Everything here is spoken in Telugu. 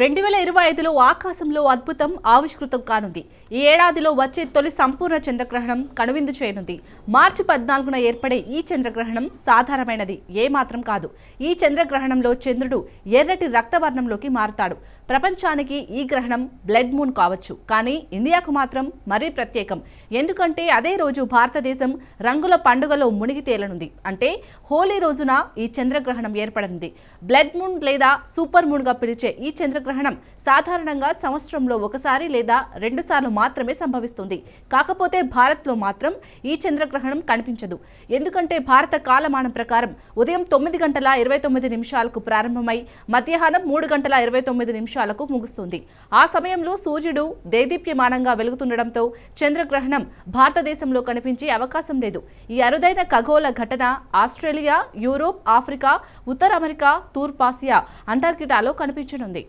రెండు వేల ఇరవై ఐదులో ఆకాశంలో అద్భుతం ఆవిష్కృతం కానుంది. ఈ ఏడాదిలో వచ్చే తొలి సంపూర్ణ చంద్రగ్రహణం కనువిందు చేయనుంది. మార్చి పద్నాలుగున ఏర్పడే ఈ చంద్రగ్రహణం సాధారణమైనది ఏమాత్రం కాదు. ఈ చంద్రగ్రహణంలో చంద్రుడు ఎర్రటి రక్తవర్ణంలోకి మారుతాడు. ప్రపంచానికి ఈ గ్రహణం బ్లడ్ మూన్ కావచ్చు కానీ ఇండియాకు మాత్రం మరీ ప్రత్యేకం. ఎందుకంటే అదే రోజు భారతదేశం రంగుల పండుగలో మునిగి తేలనుంది. అంటే హోలీ రోజున ఈ చంద్రగ్రహణం ఏర్పడనుంది. బ్లడ్ మూన్ లేదా సూపర్ మూన్గా పిలిచే ఈ చంద్ర చంద్రగ్రహణం సాధారణంగా సంవత్సరంలో ఒకసారి లేదా రెండుసార్లు మాత్రమే సంభవిస్తుంది. కాకపోతే భారత్లో మాత్రం ఈ చంద్రగ్రహణం కనిపించదు. ఎందుకంటే భారత కాలమానం ప్రకారం ఉదయం తొమ్మిది గంటల ఇరవై తొమ్మిది నిమిషాలకు ప్రారంభమై మధ్యాహ్నం మూడు గంటల ఇరవై తొమ్మిది నిమిషాలకు ముగుస్తుంది. ఆ సమయంలో సూర్యుడు దేదీప్యమానంగా వెలుగుతుండటంతో చంద్రగ్రహణం భారతదేశంలో కనిపించే అవకాశం లేదు. ఈ అరుదైన ఖగోళ ఘటన ఆస్ట్రేలియా యూరోప్ ఆఫ్రికా ఉత్తర అమెరికా తూర్పాసియా అంటార్కిటాలో కనిపించనుంది.